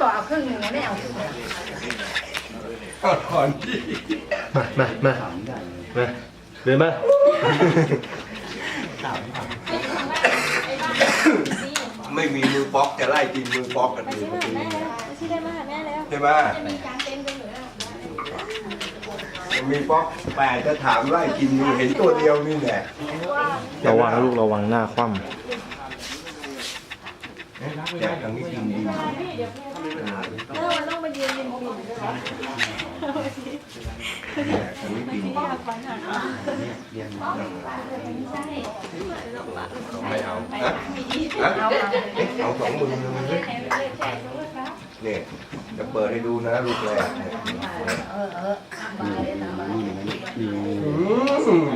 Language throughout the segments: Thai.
บอกเอาครึ่งหนึ่งไม่เอาครึ่งหนึ่งก็ถอนที่มามามามาเดินมา ไม่มีมือป๊อกจะไล่กินมือป๊อกกันดีมาหาแม่แล้วชี้ได้มาหาแม่แล้วใช่ไหมมีจานเต็มไปหมดแล้วมีป๊อกแปดจะถามไล่กินอยู่เห็นตัวเดียวนี่แหละระวังลูกระวังหน้าคว่ำ แจกทางนี้กินดีเออมันต้องมายืนริมริมแจกทางนี้กินดีฟันหักไม่เอาฮะฮะเอ๊ะเอาสองมือเลยเนี่ยจะเปิดให้ดูนะลูกแรกเนี่ยเออเออมาเลยนะมา อืม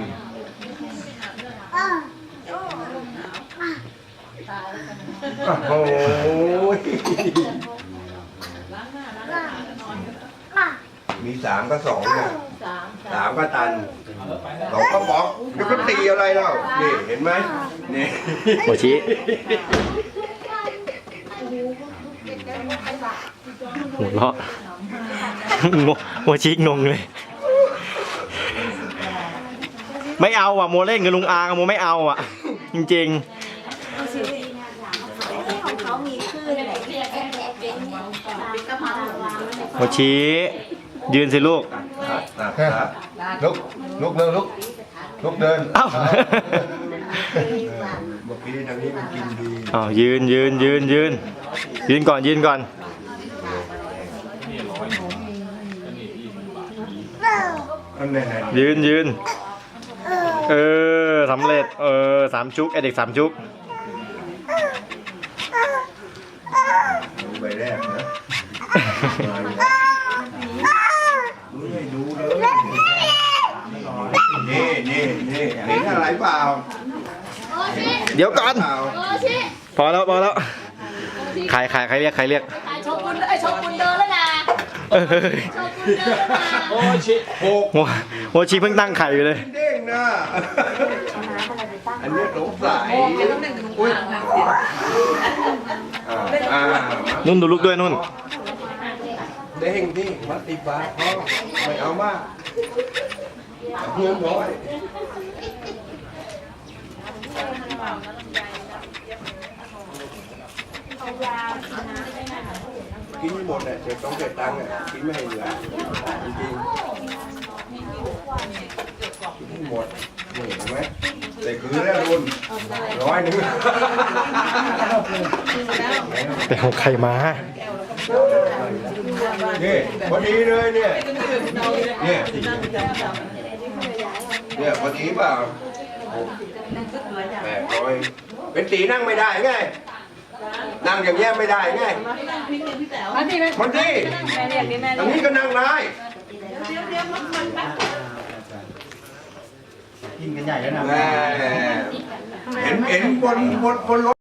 โอ้โหมีสามก็สองเนี่ยสามก็ตันสองก็บอกแล้วก็ตีอะไรแล้วนี่เห็นไหมนี่โมชิหัวเราะโมโมชิงงเลย ไม่เอาอะโมเล่นกับลุงอาโมไม่เอาอะ จริงข โมชิยืนสิลูกตัดตัดลุกลุกเดินลุกลุกเดินเอ้า เมื่อกี้ทางนี้มันกินดีอ้าวยืนยืนยืนยืน ยืนก่อนยืนก่อน อันไหนไหนยืนยืน เออสำเร็จ เออสามชุกไอเด็กสามชุกดูใบแรกนะดูให้ดูเลย นี่นี่นี่เห็นอะไรเปล่าเดี๋ยวก่อน พอแล้วพอแล้วใครใครใครเรียกใครเรียกชกบุญไอชกบุญเดินแล้วนะเออชกบุญเดินแล้วนะโอชิหกโมโมชิเพิ่งตั้งไข่อยู่เลย เด้งนะอันนี้สงสัยอุ้ยนุ่นดูลูกด้วยนุ่น เด้งที่มัดติบาพ่อไม่เอามากเพื่อนน้อยกินไม่หมดเนี่ยเจ็บต้องเจ็บตังค์เนี่ยกินไม่ให้เหลือจริงๆกินห้หมดนี่เห็นไหมแต่คือแล้วรุนร้อยหนึ่งแต่ของใครมา นี่พอดีเลยเนี่ยเนี่ยเนี่ยพอดีเปล่าแปดร้อยเป็นตีนั่งไม่ได้ไงนั่งอย่างเงี้ยไม่ได้ไงมาที่ไหมมันที่แม่เรียกนี่แม่ตรงนี้ก็นั่งได้กินกันใหญ่แล้วนะแหมเห็นเห็นบนบนบนรถ